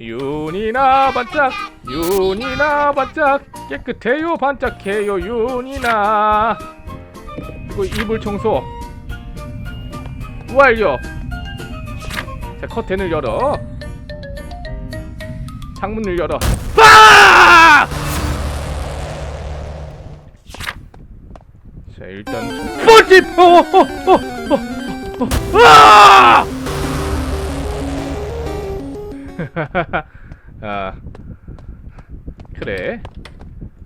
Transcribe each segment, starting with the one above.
윤이나 반짝 윤이나 반짝 깨끗해요 반짝해요 윤이나 그리고 이불 청소 완료 자 커튼을 열어 창문을 열어 아! 자 일단 어, 어, 어, 어. 아! 아 그래.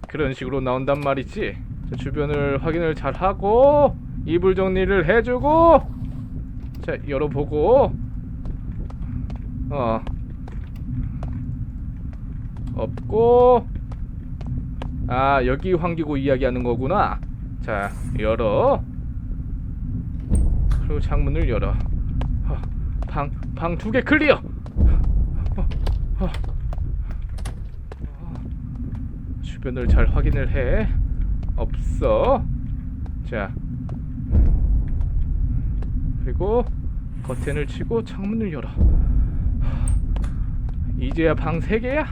그런 식으로 나온단 말이지. 자, 주변을 확인을 잘 하고 이불 정리를 해주고 자 열어보고. 어. 없고. 아 여기 환기구 이야기하는 거구나. 자 열어. 그리고 창문을 열어. 방 방 두 개 클리어 어, 어. 어. 주변을 잘 확인을 해. 없어. 자. 그리고 커튼을 치고 창문을 열어. 이제야 방세 개야?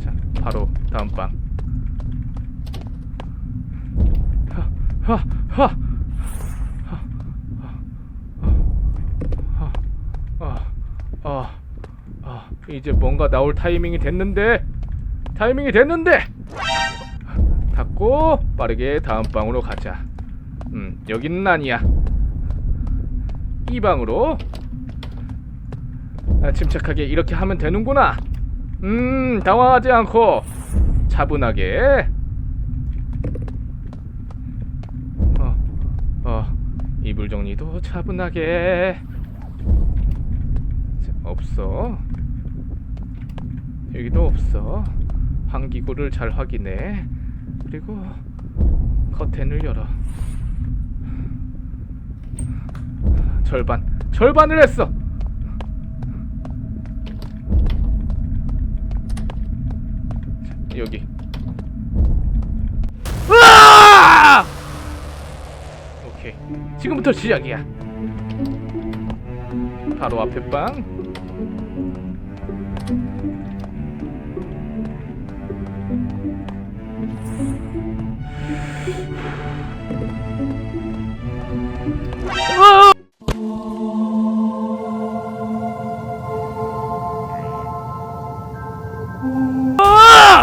자 바로 다음 방. 하, 하, 하. 아, 아, 이제 뭔가 나올 타이밍이 됐는데, 타이밍이 됐는데, 닫고 빠르게 다음 방으로 가자. 음, 여기는 아니야. 이 방으로 아, 침착하게 이렇게 하면 되는구나. 음, 당황하지 않고 차분하게. 어, 어, 이불 정리도 차분하게. 자, 없어. 여기도 없어. 환기구를 잘 확인해. 그리고 커튼을 열어. 절반, 절반을 했어. 자, 여기. 으아! 오케이. 지금부터 시작이야. 바로 앞에 방.